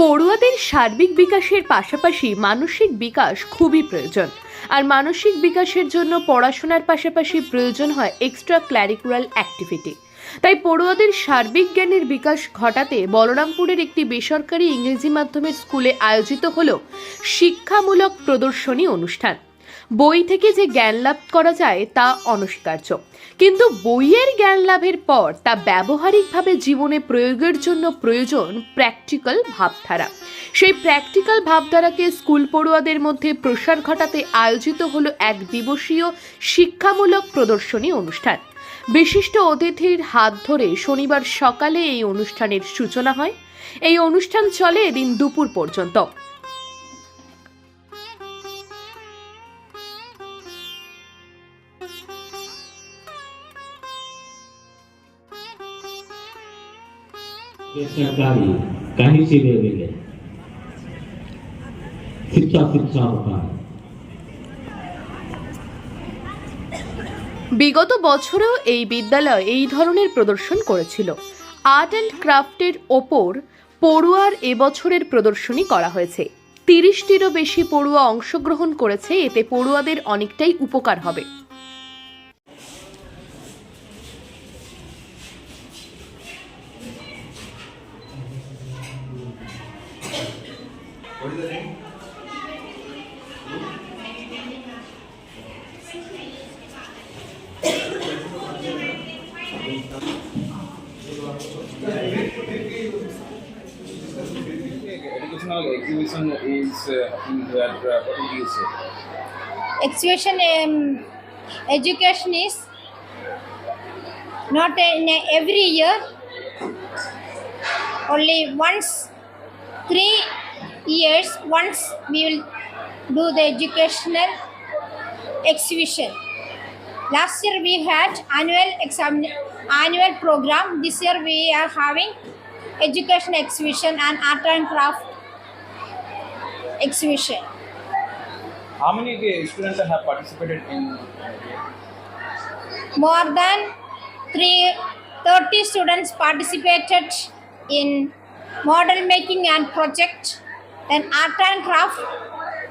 পড়ুয়াদের সার্বিক বিকাশের পাশাপাশি মানসিক বিকাশ খুবই প্রয়োজন। আর মানসিক বিকাশের জন্য পড়াশোনার পাশাপাশি প্রয়োজন হয় এক্সট্রা ক্ল্যারিকুলার অ্যাক্টিভিটি তাই পড়ুয়াদের সার্বিক জ্ঞানের বিকাশ ঘটাতে বলরামপুরের একটি বেসরকারি ইংরেজি মাধ্যমের স্কুলে আয়োজিত হল শিক্ষামূলক প্রদর্শনী অনুষ্ঠান। বই থেকে যে জ্ঞান লাভ করা যায় তা অনস্বীকার্য। কিন্তু বইয়ের জ্ঞান লাভের পর তা ব্যবহারিকভাবে জীবনে প্রয়োগের জন্য প্রয়োজন প্র্যাকটিক্যাল ভাবধারা। সেই প্র্যাকটিক্যাল ভাবধারাকে স্কুল পড়ুয়াদের মধ্যে প্রসার ঘটাতে আয়োজিত হলো এক দিবসীয় শিক্ষামূলক প্রদর্শনী অনুষ্ঠান। বিশিষ্ট অতিথির হাত ধরে শনিবার সকালে এই অনুষ্ঠানের সূচনা হয়। এই অনুষ্ঠান চলে এদিন দুপুর পর্যন্ত। सरकारी काही सिरे गेले शिक्षा शिक्षा होता है বিগত বছরেও এই বিদ্যালয় এই ধরনের প্রদর্শন করেছিল আর্ট অ্যান্ড ক্রাফটের ওপর পড়ুয়ার এবছরের প্রদর্শনী করা হয়েছে তিরিশটিরও বেশি পড়ুয়া অংশগ্রহণ করেছে এতে পড়ুয়াদের অনেকটাই উপকার হবে Educational exhibition is uh, happening here. Uh, what do you say? exhibition um, education is not in every year only once three years once we will do the educational exhibition last year we had annual exam annual program this year we are having education exhibition and art and craft exhibition How many students have participated in? more than three, 30 students participated in model making and project then art and craft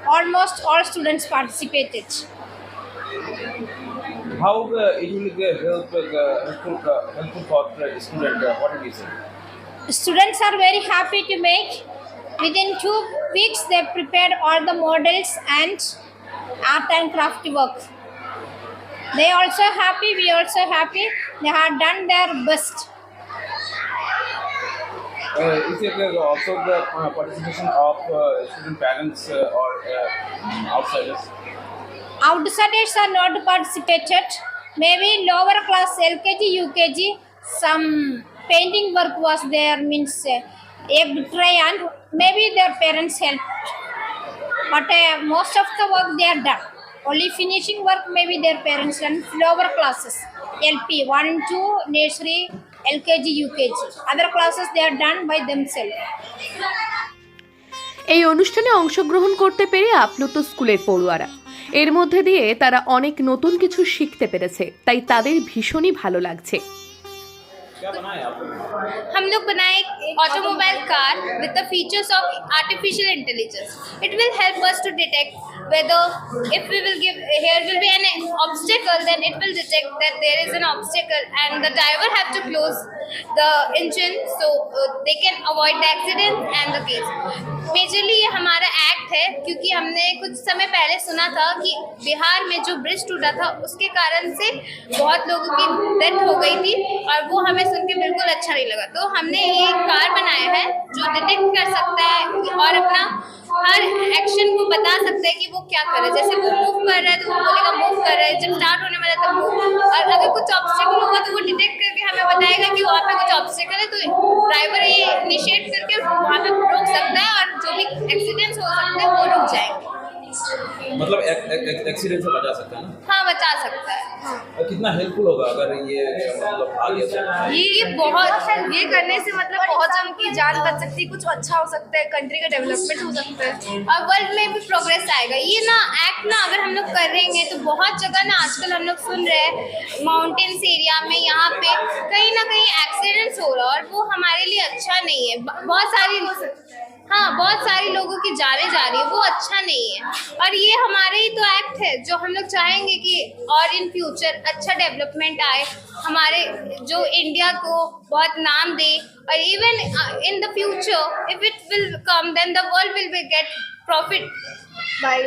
almost all students participated How uh, it will help uh, helpful, uh, helpful for the student? Uh, what do you say? students are very happy to make within two weeks they prepared all the models and art and craft work. They also happy we also happy. They have done their best. Uh, is uh, also the uh, participation of uh, student parents uh, or uh, outsiders? outsiders are not participated. Maybe lower class lkg ukg some painting work was there means uh, egg tray and maybe their parents helped but uh, most of the work they are done only finishing work maybe their parents done lower classes lp 1 2 nursery lkg ukg other classes they are done by themselves এই অনুষ্ঠানে অংশগ্রহণ করতে পেরে আপ্লুত স্কুলের পড়ুয়ারা এর মধ্যে দিয়ে তারা অনেক নতুন কিছু শিখতে পেরেছে তাই তাদের ভীষণই ভালো লাগছে हम लोग बनाए automobile car with the features of artificial intelligence it will help us to detect whether if we will give here will be an obstacle then it will detect that there is an obstacle and the driver have to close the engine so uh, they can avoid the accident and the case. Majorly ये हमारा act है क्योंकि हमने कुछ समय पहले सुना था कि बिहार में जो ब्रिज टूटा था उसके कारण से बहुत लोगों की डेथ हो गई थी और वो हमें सुन के बिल्कुल अच्छा नहीं लगा। तो हमने ये कार बनाया है जो डिटेक्ट कर सकता है और अपना हर एक्शन को बता सकता है कि वो क्या कर रहा है। जैसे वो मूव कर रहा है तो वो बोलेगा मूव कर रहा है। जब स्टार्ट होने वाला है तब मूव और अगर कुछ ऑब्स्टेकल होगा तो वो डिटेक्ट करके हमें बताएगा कि वहाँ पे कुछ ऑब्स्टिकल है तो ड्राइवर ये इनिशिएट करके वहाँ पे रोक सकता है और जो भी एक्सीडेंट्स हो सकते हैं वो रुक जाएँगे। मतलब एक्सीडेंट से बचा सकता है ना? हाँ कितना हेल्पफुल होगा अगर ये मतलब? ये ये बहुत ये करने से मतलब बहुत जन की जान बच सकती है, कुछ अच्छा हो सकता है कंट्री का डेवलपमेंट हो सकता है, और वर्ल्ड में भी प्रोग्रेस आएगा ये ना एक्ट ना अगर हम लोग करेंगे तो बहुत जगह ना आजकल हम लोग सुन रहे हैं माउंटेन्स एरिया में, यहाँ पे कहीं ना कहीं एक्सीडेंट्स हो रहा है और वो हमारे लिए अच्छा नहीं है बहुत सारी हाँ बहुत सारे लोगों की जाने जा रही है वो अच्छा नहीं है। और ये हमारे ही तो एक्ट है जो हम लोग चाहेंगे कि और इन फ्यूचर अच्छा डेवलपमेंट आए हमारे जो इंडिया को बहुत नाम दे और even in the future if it will come then the world will be get profit by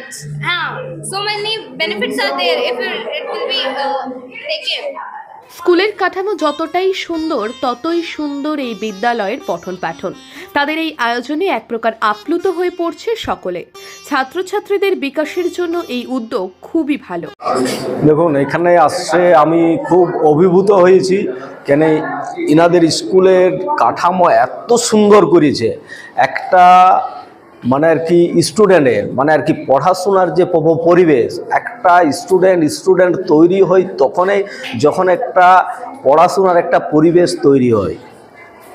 हाँ so many benefits are there if it, it will be uh, taken. স্কুলের কাঠামো যতটাই সুন্দর, ততই সুন্দর এই বিদ্যালয়ের পঠন পাঠন তাদের এই আয়োজনে এক প্রকার আপ্লুত হয়ে পড়ছে সকলে। ছাত্রছাত্রীদের বিকাশের জন্য এই উদ্যোগ খুবই ভালো। দেখুন, এখানে আসছে আমি খুব অভিভূত হয়েছি, কেন ইনাদের স্কুলের কাঠামো এত সুন্দর করেছে। একটা মানে আর কি স্টুডেন্টের মানে আর কি পড়াশোনার যে পরিবেশ, একটা স্টুডেন্ট স্টুডেন্ট তৈরি হয় তখনই যখন একটা পড়াশোনার একটা পরিবেশ তৈরি হয়।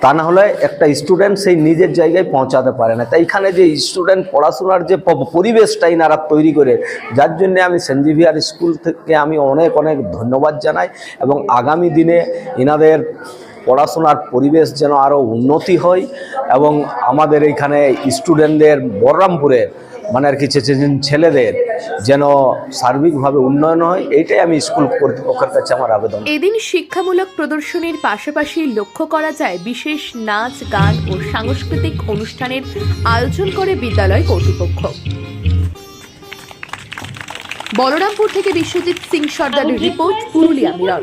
তা না হলে একটা স্টুডেন্ট সেই নিজের জায়গায় পৌঁছাতে পারে না। তাই এখানে যে স্টুডেন্ট পড়াশোনার যে পরিবেশটা ইনারা তৈরি করে, যার জন্য আমি সেঞ্জিভিয়ার স্কুল থেকে আমি অনেক অনেক ধন্যবাদ জানাই এবং আগামী দিনে ইনাদের পড়াশোনার পরিবেশ যেন আরও উন্নতি হয় এবং আমাদের এইখানে স্টুডেন্টদের বলরামপুরের মানে আর কি ছেলেদের যেন সার্বিকভাবে উন্নয়ন হয় এইটাই আমি স্কুল কর্তৃপক্ষের কাছে আমার আবেদন। এদিন শিক্ষামূলক প্রদর্শনীর পাশাপাশি লক্ষ্য করা যায় বিশেষ নাচ গান ও সাংস্কৃতিক অনুষ্ঠানের আয়োজন করে বিদ্যালয় কর্তৃপক্ষ। বলরামপুর থেকে বিশ্বজিৎ সিং সর্দারের রিপোর্ট পুরুলিয়া মিরর।